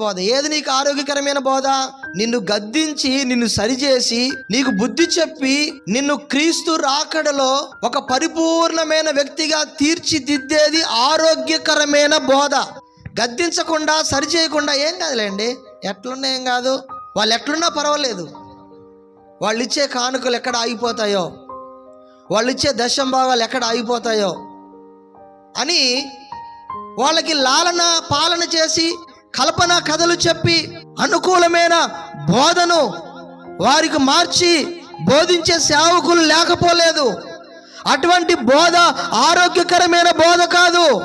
బోధ. ఏది నీకు ఆరోగ్యకరమైన బోధ? నిన్ను గద్దించి నిన్ను సరిచేసి నీకు బుద్ధి చెప్పి నిన్ను క్రీస్తు రాకడలో ఒక పరిపూర్ణమైన వ్యక్తిగా తీర్చిదిద్దేది ఆరోగ్యకరమైన బోధ. గద్దించకుండా సరిచేయకుండా ఏం కాదులేండి? ఎట్లున్నా ఏం కాదు. వాళ్ళు ఎట్లున్నా పర్వాలేదు. వాళ్ళు ఇచ్చే కానుకలు ఎక్కడ ఆగిపోతాయో? వాళ్ళు ఇచ్చే దశం భాగాలు ఎక్కడ ఆగిపోతాయో? అని వాళ్ళకి లాలన పాలన చేసి కల్పన కథలు చెప్పి అనుకూలమైన బోధను వారికి మార్చి బోధించే సేవకులు లేకపోలేదు. అటువంటి బోధ ఆరోగ్యకరమైన బోధ కాదు.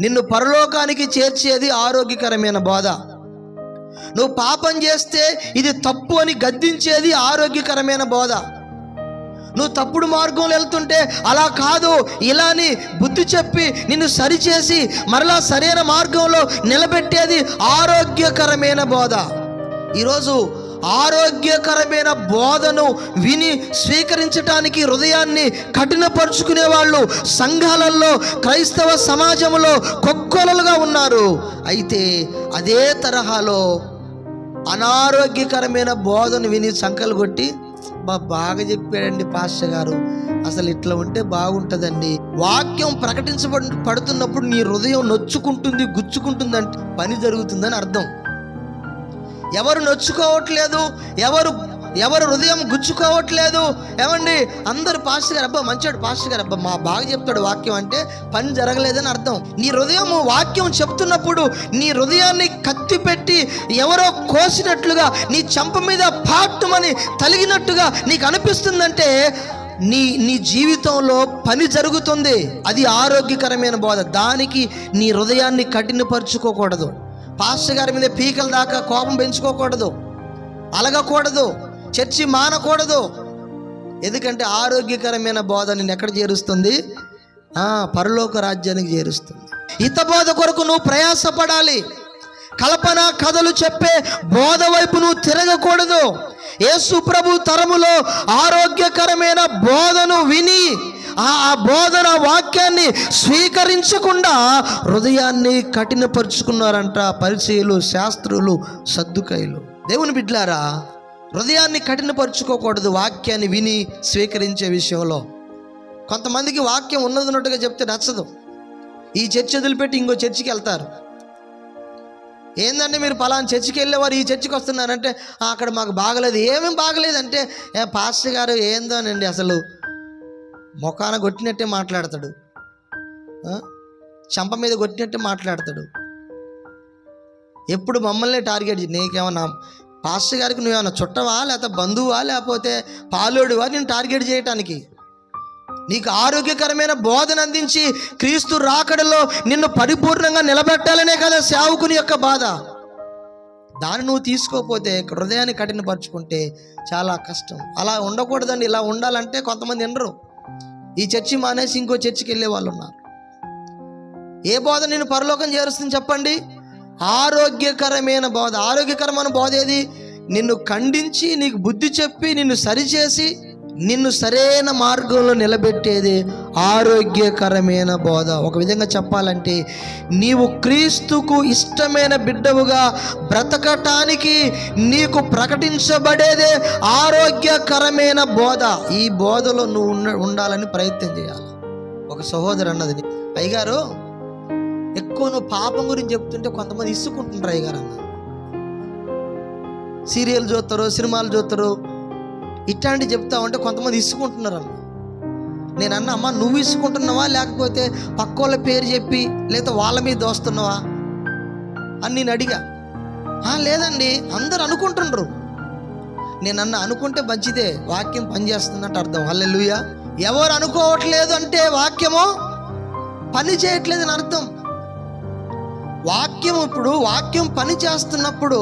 నిన్ను పరలోకానికి చేర్చేది ఆరోగ్యకరమైన బోధ. నువ్వు పాపం చేస్తే ఇది తప్పు అని గద్దించేది ఆరోగ్యకరమైన బోధ. నువ్వు తప్పుడు మార్గంలో వెళ్తుంటే అలా కాదు. ఇలా అని బుద్ధి చెప్పి నిన్ను సరిచేసి మరలా సరైన మార్గంలో నిలబెట్టేది ఆరోగ్యకరమైన బోధ. ఈరోజు ఆరోగ్యకరమైన బోధను విని స్వీకరించటానికి హృదయాన్ని కఠినపరుచుకునే వాళ్ళు సంఘాలలో క్రైస్తవ సమాజంలో కొక్కొలలుగా ఉన్నారు. అయితే అదే తరహాలో అనారోగ్యకరమైన బోధను విని సంకలు కొట్టి అబ్బా బాగా చెప్పాడండి పాస్టర్ గారు. అసలు ఇట్లా ఉంటే బాగుంటుందండి. వాక్యం ప్రకటించబడి పడుతున్నప్పుడు నీ హృదయం నొచ్చుకుంటుంది గుచ్చుకుంటుంది అంటే పని జరుగుతుందని అర్థం. ఎవరు నొచ్చుకోవట్లేదు ఎవరు ఎవరు హృదయం గుచ్చుకోవట్లేదు. ఏమండి? అందరు పాస్టర్ గారు అబ్బా మంచాడు పాస్టర్ గారు అబ్బా మా బాగా చెప్తాడు వాక్యం అంటే పని జరగలేదని అర్థం. నీ హృదయం వాక్యం చెప్తున్నప్పుడు నీ హృదయాన్ని కత్తి పెట్టి ఎవరో కోసినట్లుగా నీ చంప మీద పాటుమని తలిగినట్టుగా నీకు అనిపిస్తుందంటే నీ నీ జీవితంలో పని జరుగుతుంది. అది ఆరోగ్యకరమైన బోధ. దానికి నీ హృదయాన్ని కఠినపరుచుకోకూడదు. పాస్టర్ గారి మీద పీకల దాకా కోపం పెంచుకోకూడదు. అలగకూడదు. చర్చి మానకూడదు. ఎందుకంటే ఆరోగ్యకరమైన బోధ నేను ఎక్కడ చేరుస్తుంది? పరలోక రాజ్యానికి చేరుస్తుంది. హిత బోధ కొరకు నువ్వు ప్రయాసపడాలి. కల్పన కథలు చెప్పే బోధ వైపు నువ్వు తిరగకూడదు. యేసు ప్రభు తరములో ఆరోగ్యకరమైన బోధను విని ఆ ఆ బోధన వాక్యాన్ని స్వీకరించకుండా హృదయాన్ని కఠినపరుచుకున్నారంట పరిచయులు శాస్త్రులు సద్దుకాయలు. దేవుని బిడ్లారా హృదయాన్ని కఠినపరుచుకోకూడదు వాక్యాన్ని విని స్వీకరించే విషయంలో. కొంతమందికి వాక్యం ఉన్నది ఉన్నట్టుగా చెప్తే నచ్చదు. ఈ చర్చి వదిలిపెట్టి ఇంకో చర్చికి వెళ్తారు. ఏందంటే మీరు పలానా చర్చికి వెళ్ళేవారు ఈ చర్చికి వస్తున్నారంటే అక్కడ మాకు బాగలేదు. ఏమేం బాగలేదంటే ఏ పాస్టర్ గారు ఏందోనండి అసలు? ముఖాన కొట్టినట్టే మాట్లాడతాడు. చంప మీద కొట్టినట్టే మాట్లాడతాడు. ఎప్పుడు మమ్మల్ని టార్గెట్ చేయి. నీకేమన్నా పాస్టర్ గారికి నువ్వేమన్నా చుట్టవా లేకపోతే బంధువా లేకపోతే పాలోడువా నేను టార్గెట్ చేయటానికి? నీకు ఆరోగ్యకరమైన బోధన అందించి క్రీస్తు రాకడలో నిన్ను పరిపూర్ణంగా నిలబెట్టాలనే కదా సేవకుని యొక్క బాధ. దాన్ని నువ్వు తీసుకోకపోతే హృదయాన్ని కఠినపరుచుకుంటే చాలా కష్టం. అలా ఉండకూడదండి ఇలా ఉండాలంటే కొంతమంది వినరు ఈ చర్చి మానేసి ఇంకో చర్చికి వెళ్ళే వాళ్ళు ఉన్నారు ఏ బోధ నేను పరలోకం చేరుస్తుంది చెప్పండి? ఆరోగ్యకరమైన బోధ. ఆరోగ్యకరమైన బోధ ఏది? నిన్ను ఖండించి నీకు బుద్ధి చెప్పి నిన్ను సరిచేసి నిన్ను సరైన మార్గంలో నిలబెట్టేది ఆరోగ్యకరమైన బోధ. ఒక విధంగా చెప్పాలంటే నీవు క్రీస్తుకు ఇష్టమైన బిడ్డవుగా బ్రతకటానికి నీకు ప్రకటించబడేదే ఆరోగ్యకరమైన బోధ. ఈ బోధలో నువ్వు ఉండాలని ప్రయత్నం చేయాలి. ఒక సహోదరు అన్నది. అయ్యగారు ఎక్కువ నువ్వు పాపం గురించి చెప్తుంటే కొంతమంది ఇసుకుంటుంటారు అయ్యగారు అన్న. సీరియల్ చూస్తారు సినిమాలు చూస్తారు ఇట్లాంటివి చెప్తా ఉంటే కొంతమంది ఇసుకుంటున్నారు అన్న. నేను అన్న అమ్మ నువ్వు ఇసుకుంటున్నావా లేకపోతే పక్కోళ్ళ పేరు చెప్పి లేదా వాళ్ళ మీద దోస్తున్నావా? అని నేను అడిగా. "ఆ, లేదండి అందరు అనుకుంటుండ్రు. నేను అన్న అనుకుంటే మంచిదే వాక్యం పనిచేస్తున్నట్టు అర్థం. హల్లెలూయా. ఎవరు అనుకోవట్లేదు అంటే వాక్యము పని చేయట్లేదని అర్థం. వాక్యం ఇప్పుడు వాక్యం పని చేస్తున్నప్పుడు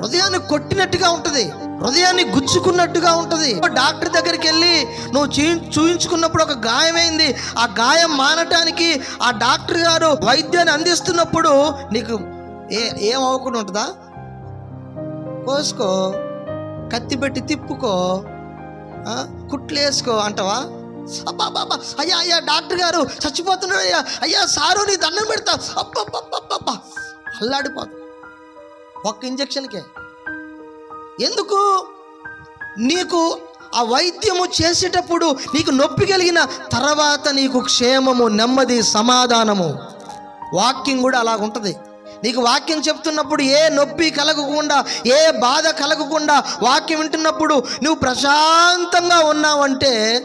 హృదయాన్ని కొట్టినట్టుగా ఉంటుంది. హృదయాన్ని గుచ్చుకున్నట్టుగా ఉంటుంది. డాక్టర్ దగ్గరికి వెళ్ళి నువ్వు చూ చూయించుకున్నప్పుడు ఒక గాయమైంది ఆ గాయం మానటానికి ఆ డాక్టర్ గారు వైద్యాన్ని అందిస్తున్నప్పుడు నీకు ఏ ఏం అవ్వకుండా ఉంటుందా? కోసుకో కత్తి పెట్టి తిప్పుకో కుట్లు వేసుకో అంటావా? అబ్బా అబ్బా, అయ్యా అయ్యా డాక్టర్ గారు చచ్చిపోతున్నాడు అయ్యా. అయ్యా సారు నీ దండం పెడతా. అబ్బా అల్లాడిపోతా. ఒక్క ఇంజక్షన్కే. ఎందుకు? నీకు ఆ వైద్యము చేసేటప్పుడు నీకు నొప్పి కలిగిన తర్వాత నీకు క్షేమము నెమ్మది సమాధానము. వాక్యం కూడా అలాగ ఉంటుంది నీకు వాక్యం చెప్తున్నప్పుడు ఏ నొప్పి కలగకుండా ఏ బాధ కలగకుండా వాక్యం వింటున్నప్పుడు నువ్వు ప్రశాంతంగా ఉన్నావంటే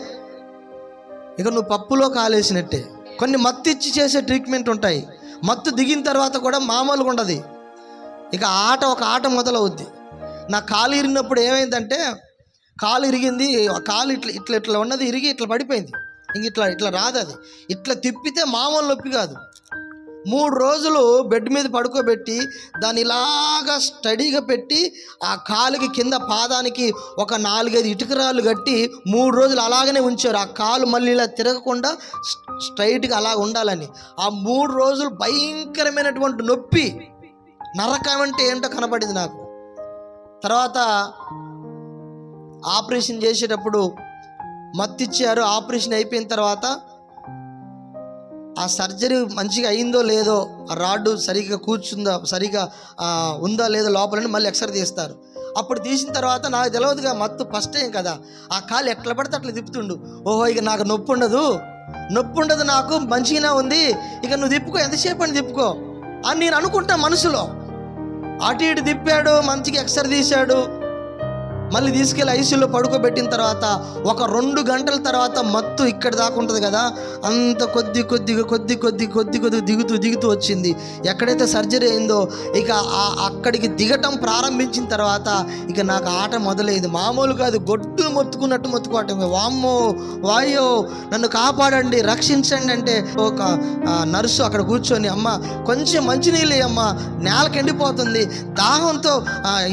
ఇక నువ్వు పప్పులో కాలేసినట్టే. కొన్ని మత్తిచ్చి చేసే ట్రీట్మెంట్ ఉంటాయి. మత్తు దిగిన తర్వాత కూడా మామూలుగా ఉండదు. ఇక ఆట ఒక ఆట మొదలవుద్ది. నా కాలు ఇరిగినప్పుడు ఏమైందంటే కాలు ఇరిగింది కాలు ఇట్లా ఇట్లా ఇట్లా ఉన్నది ఇరిగి ఇట్లా పడిపోయింది. ఇంక ఇట్లా ఇట్లా రాదు అది. ఇట్లా తిప్పితే మామూలు నొప్పి కాదు. మూడు రోజులు బెడ్ మీద పడుకోబెట్టి దాన్ని ఇలాగా స్టడీగా పెట్టి ఆ కాలుకి కింద పాదానికి ఒక నాలుగైదు ఇటుకరాలు కట్టి మూడు రోజులు అలాగనే ఉంచారు. ఆ కాలు మళ్ళీ ఇలా తిరగకుండా స్ట్రైట్గా అలా ఉండాలని. ఆ మూడు రోజులు భయంకరమైనటువంటి నొప్పి నరకం అంటే ఏంటో కనపడింది నాకు. తర్వాత ఆపరేషన్ చేసేటప్పుడు మత్తిచ్చారు. ఆపరేషన్ అయిపోయిన తర్వాత ఆ సర్జరీ మంచిగా అయిందో లేదో ఆ రాడ్డు సరిగ్గా కూర్చుందా సరిగ్గా ఉందా లేదో లోపలని మళ్ళీ ఎక్స్రే తీస్తారు. అప్పుడు తీసిన తర్వాత నాకు తెలియదుగా మత్తు ఫస్ట్ టైం కదా. ఆ కాలు ఎట్లా పడితే అట్లా తిప్పుతుండు. ఓహో ఇక నాకు నొప్పి ఉండదు. నొప్పి ఉండదు నాకు మంచిగానే ఉంది. ఇక నువ్వు తిప్పుకో ఎంతసేపు అని తిప్పుకో అని నేను అనుకుంటా మనసులో. అటు ఇటు తిప్పాడు మంచిగా ఎక్సర్ తీశాడు. మళ్ళీ తీసుకెళ్ళి ఐసీలో పడుకోబెట్టిన తర్వాత ఒక రెండు గంటల తర్వాత మత్తు ఇక్కడ దాకా ఉంటుంది కదా అంత కొద్ది కొద్దిగా కొద్ది కొద్ది కొద్ది కొద్ది దిగుతూ దిగుతూ వచ్చింది. ఎక్కడైతే సర్జరీ అయిందో ఇక అక్కడికి దిగటం ప్రారంభించిన తర్వాత ఇక నాకు ఆట మొదలైంది. మామూలు కాదు గొడ్డు మొత్తుకున్నట్టు మొత్తుకోవటం వామ్మో వాయో నన్ను కాపాడండి రక్షించండి అంటే ఒక నర్సు అక్కడ కూర్చొని అమ్మ కొంచెం మంచినీళ్ళు అమ్మ నేలకెండిపోతుంది దాహంతో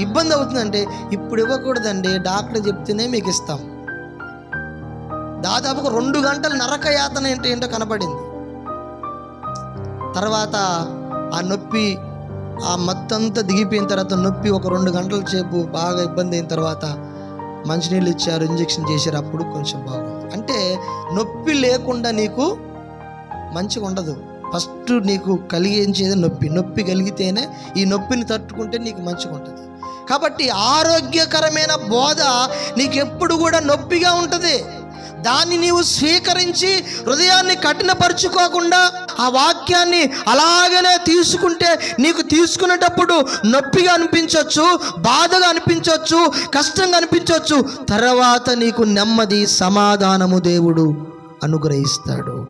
ఇబ్బంది అవుతుందంటే ఇప్పుడు ఇవ్వకూడదు. కాదండి డాక్టర్ చెప్తేనే మీకు ఇస్తాం దాదాపుగా రెండు గంటల నరక యాతన ఏంటి ఏంటో కనపడింది. తర్వాత ఆ నొప్పి ఆ మత్తంతా దిగిపోయిన తర్వాత నొప్పి ఒక రెండు గంటల సేపు బాగా ఇబ్బంది అయిన తర్వాత మంచినీళ్ళు ఇచ్చారు ఇంజెక్షన్ చేశారు అప్పుడు కొంచెం బాగుంది. అంటే నొప్పి లేకుండా నీకు మంచిగా ఉండదు ఫస్ట్ నీకు కలిగించేది నొప్పి. నొప్పి కలిగితేనే ఈ నొప్పిని తట్టుకుంటే నీకు మంచిగా ఉంటుంది. కాబట్టి ఆరోగ్యకరమైన బోధ నీకు ఎప్పుడు కూడా నొప్పిగా ఉంటుంది. దాన్ని నీవు స్వీకరించి హృదయాన్ని కఠినపరుచుకోకుండా ఆ వాక్యాన్ని అలాగనే తీసుకుంటే నీకు తీసుకునేటప్పుడు నొప్పిగా అనిపించవచ్చు బాధగా అనిపించవచ్చు కష్టంగా అనిపించవచ్చు తర్వాత నీకు నెమ్మది సమాధానము దేవుడు అనుగ్రహిస్తాడు.